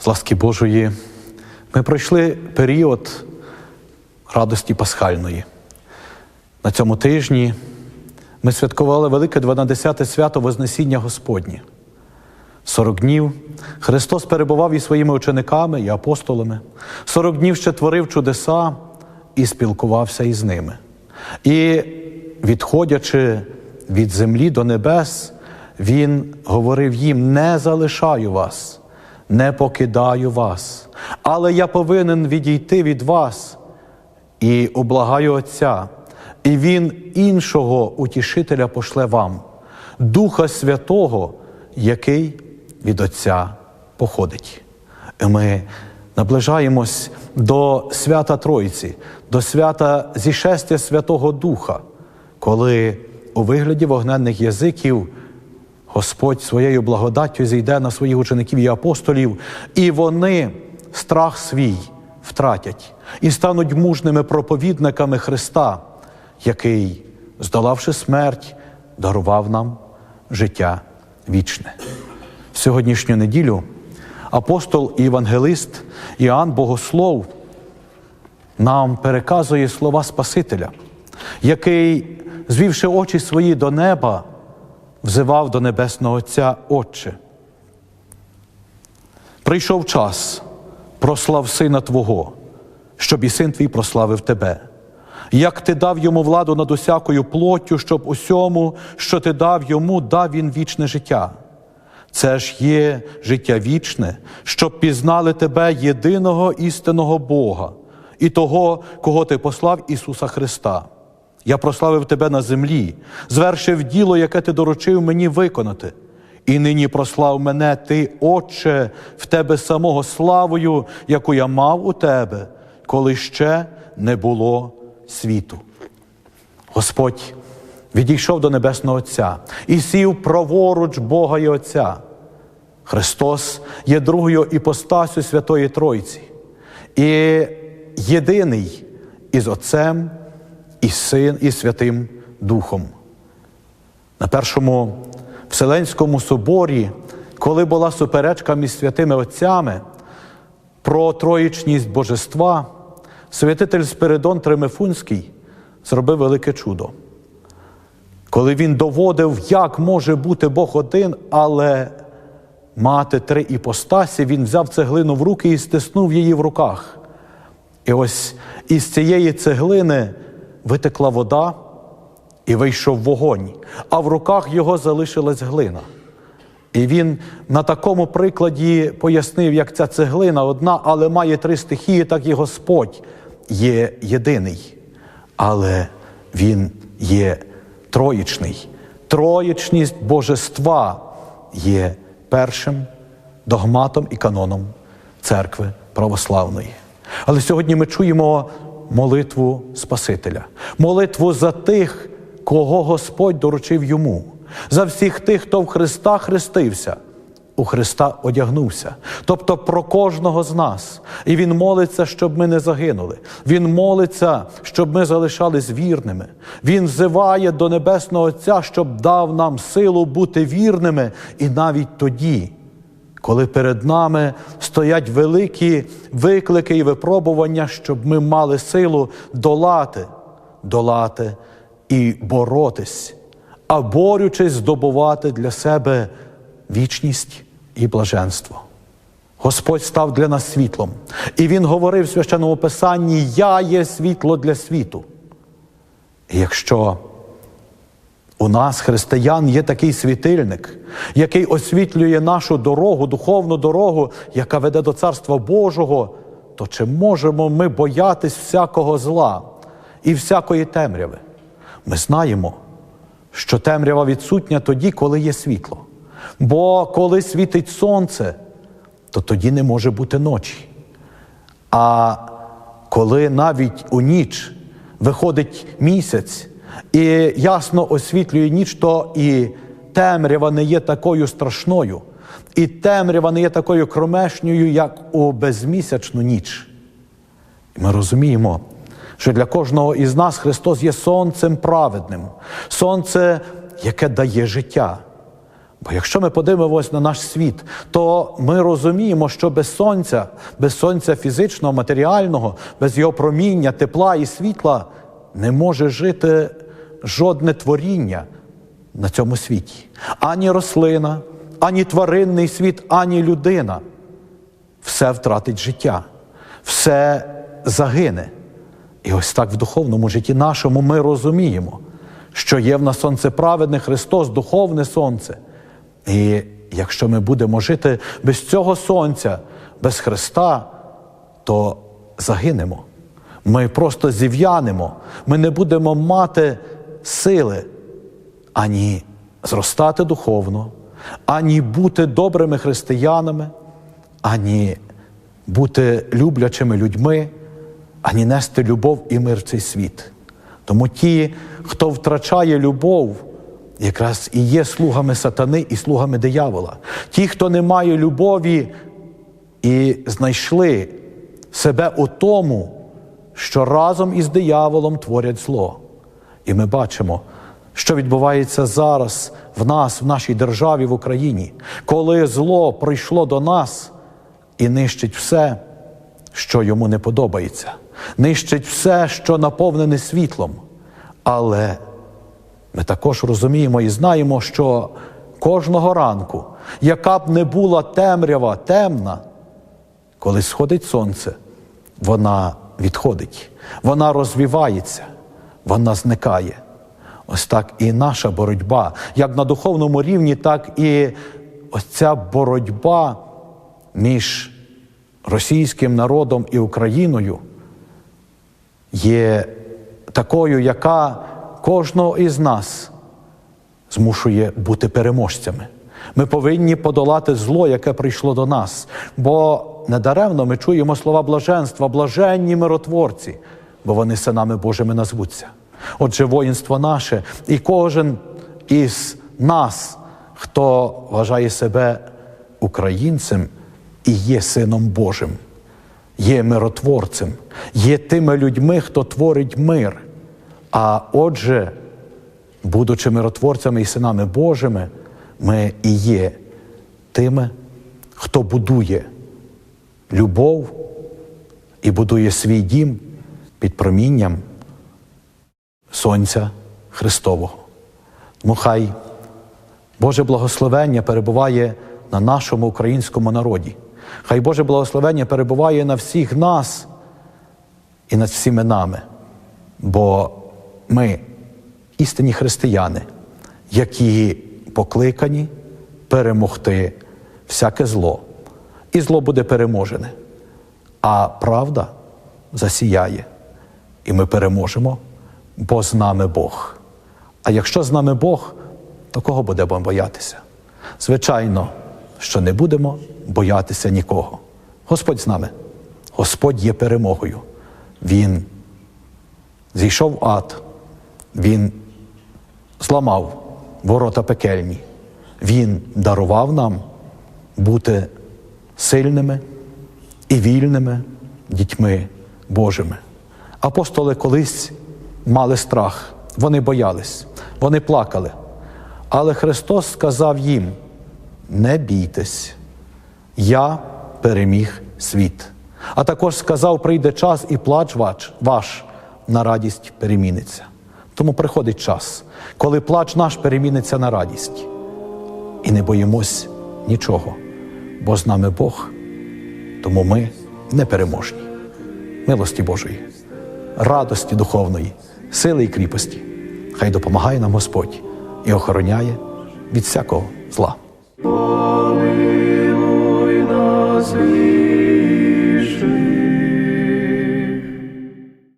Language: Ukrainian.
З ласки Божої ми пройшли період радості пасхальної. На цьому тижні ми святкували велике 12 свято Вознесіння Господнє. 40 днів Христос перебував із своїми учениками і апостолами, 40 днів ще творив чудеса і спілкувався із ними. І, відходячи від землі до небес, Він говорив їм: не залишаю вас, не покидаю вас, але я повинен відійти від вас і облагаю Отця, і Він іншого утішителя пошле вам, Духа Святого, який від Отця походить. І ми наближаємось до свята Троїці, до свята зішестя Святого Духа, коли у вигляді вогненних язиків Господь своєю благодаттю зійде на своїх учеників і апостолів, і вони страх свій втратять і стануть мужними проповідниками Христа, який, здолавши смерть, дарував нам життя вічне. В сьогоднішню неділю апостол і євангелист Іоанн Богослов нам переказує слова Спасителя, який, звівши очі свої до неба, взивав до Небесного Отця Отче. Прийшов час, прослав Сина Твого, щоб і син твій прославив тебе. Як ти дав йому владу над усякою плоттю, щоб усьому, що ти дав йому, дав він вічне життя. Це ж є життя вічне, щоб пізнали тебе єдиного істинного Бога і того, кого ти послав Ісуса Христа. Я прославив тебе на землі, звершив діло, яке ти доручив мені виконати. І нині прослав мене ти, Отче, в тебе самого славою, яку я мав у тебе, коли ще не було світу. Господь відійшов до Небесного Отця і сів праворуч Бога і Отця. Христос є другою іпостасю Святої Тройці і єдиний із Отцем, і Син, і Святим Духом. На першому Вселенському соборі, коли була суперечка між святими Отцями про троїчність Божества, святитель Спиридон Тремефунський зробив велике чудо. Коли він доводив, як може бути Бог один, але мати три іпостасі, він взяв цеглину в руки і стиснув її в руках. І ось із цієї цеглини витекла вода і вийшов вогонь, а в руках його залишилась глина. І він на такому прикладі пояснив, як ця цеглина одна, але має три стихії, так і Господь є єдиний. Але Він є троїчний. Троїчність божества є першим догматом і каноном церкви православної. Але сьогодні ми чуємо молитву Спасителя, молитву за тих, кого Господь доручив йому, за всіх тих, хто в Христа хрестився, у Христа одягнувся, тобто про кожного з нас. І Він молиться, щоб ми не загинули. Він молиться, щоб ми залишались вірними. Він взиває до Небесного Отця, щоб дав нам силу бути вірними і навіть тоді. Коли перед нами стоять великі виклики і випробування, щоб ми мали силу долати, долати і боротись, а борючись, здобувати для себе вічність і блаженство. Господь став для нас світлом, і Він говорив в священному Писанні: Я є світло для світу. І якщо у нас, християн, є такий світильник, який освітлює нашу дорогу, духовну дорогу, яка веде до Царства Божого, то чи можемо ми боятись всякого зла і всякої темряви? Ми знаємо, що темрява відсутня тоді, коли є світло. Бо коли світить сонце, то тоді не може бути ночі. А коли навіть у ніч виходить місяць і ясно освітлює ніч, то і темрява не є такою страшною, і темрява не є такою кромешньою, як у безмісячну ніч. І ми розуміємо, що для кожного із нас Христос є сонцем праведним, сонце, яке дає життя. Бо якщо ми подивимось на наш світ, то ми розуміємо, що без сонця, без сонця фізичного, матеріального, без його проміння, тепла і світла не може жити жодне творіння на цьому світі. Ані рослина, ані тваринний світ, ані людина. Все втратить життя, все загине. І ось так в духовному житті нашому ми розуміємо, що є в нас сонце праведне Христос, духовне сонце. І якщо ми будемо жити без цього сонця, без Христа, то загинемо. Ми просто зів'янемо, ми не будемо мати сили ані зростати духовно, ані бути добрими християнами, ані бути люблячими людьми, ані нести любов і мир в цей світ. Тому ті, хто втрачає любов, якраз і є слугами сатани і слугами диявола. Ті, хто не має любові і знайшли себе у тому, що разом із дияволом творять зло. І ми бачимо, що відбувається зараз в нас, в нашій державі, в Україні, коли зло прийшло до нас і нищить все, що йому не подобається, нищить все, що наповнене світлом. Але ми також розуміємо і знаємо, що кожного ранку, яка б не була темрява, темна, коли сходить сонце, вона відходить, вона розвивається, вона зникає. Ось так і наша боротьба, як на духовному рівні, так і ось ця боротьба між російським народом і Україною є такою, яка кожного із нас змушує бути переможцями. Ми повинні подолати зло, яке прийшло до нас. Бо недаремно ми чуємо слова блаженства, блаженні миротворці, бо вони синами Божими назвуться. Отже, воїнство наше, і кожен із нас, хто вважає себе українцем і є сином Божим, є миротворцем, є тими людьми, хто творить мир. А отже, будучи миротворцями і синами Божими, ми і є тими, хто будує любов і будує свій дім під промінням Сонця Христового. Тому хай Боже благословення перебуває на нашому українському народі. Хай Боже благословення перебуває на всіх нас і над всіми нами. Бо ми істинні християни, які покликані перемогти всяке зло. І зло буде переможене, а правда засіяє, і ми переможемо, бо з нами Бог. А якщо з нами Бог, то кого будемо боятися? Звичайно, що не будемо боятися нікого. Господь з нами, Господь є перемогою. Він зійшов в ад, Він зламав ворота пекельні. Він дарував нам бути сильними і вільними дітьми Божими. Апостоли колись мали страх, вони боялись, вони плакали. Але Христос сказав їм: не бійтесь, я переміг світ. А також сказав: прийде час і плач ваш, на радість переміниться. Тому приходить час, коли плач наш переміниться на радість. І не боїмось нічого, бо з нами Бог, тому ми непереможні. Милості Божої, радості духовної, сили і кріпості. Хай допомагає нам Господь і охороняє від всякого зла. Помилуй нас,